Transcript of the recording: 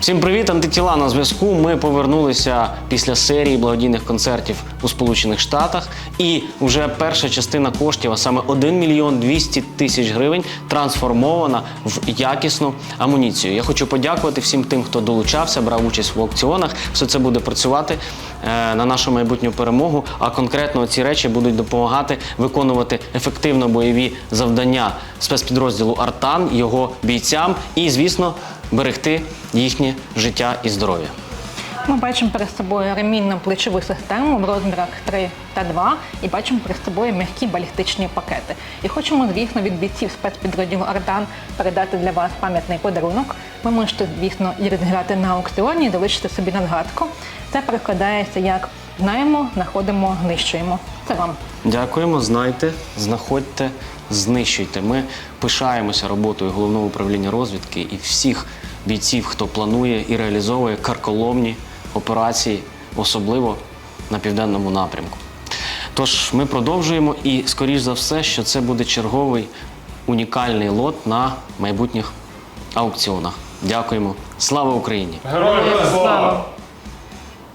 Всім привіт, антитіла на зв'язку. Ми повернулися після серії благодійних концертів у Сполучених Штатах. І вже перша частина коштів, а саме 1 мільйон 200 тисяч гривень, трансформована в якісну амуніцію. Я хочу подякувати всім тим, хто долучався, брав участь в аукціонах. Все це буде працювати е, на нашу майбутню перемогу. А конкретно ці речі будуть допомагати виконувати ефективно бойові завдання спецпідрозділу Артан, його бійцям і, звісно, берегти їхнє життя і здоров'я. Ми бачимо перед собою ремінну плечову систему в розмірах 3 та 2 і бачимо перед собою м'які балістичні пакети. І хочемо, звісно, від бійців спецпідрозділу Ардан передати для вас пам'ятний подарунок. Ви можете, звісно, і розіграти на аукціоні, і залишити собі на згадку. Це перекладається як знаємо, знаходимо, знищуємо. Це вам. Дякуємо, знайте, знаходьте, знищуйте. Ми пишаємося роботою головного управління розвідки і всіх бійців, хто планує і реалізовує карколомні операції, особливо на південному напрямку. Тож ми продовжуємо і, скоріш за все, що це буде черговий унікальний лот на майбутніх аукціонах. Дякуємо. Слава Україні! Героям слава!